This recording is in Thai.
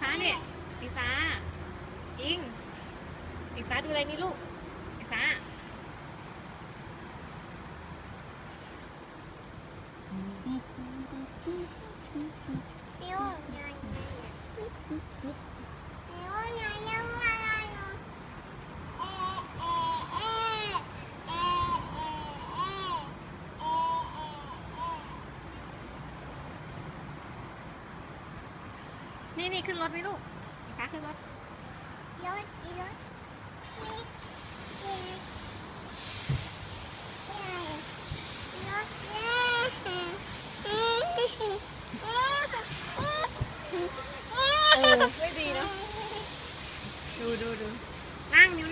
ฟ้าเนี่ยสีฟ้า อิงสีฟ้าดูอะไรนี่ลูกสีฟ้าเดี๋ยว นี่นี่ขึ้นรถไหมลูกนะคะขึ้นรถ รถรถไม่ดีเนาะดูดูดูนั่งนิ้ว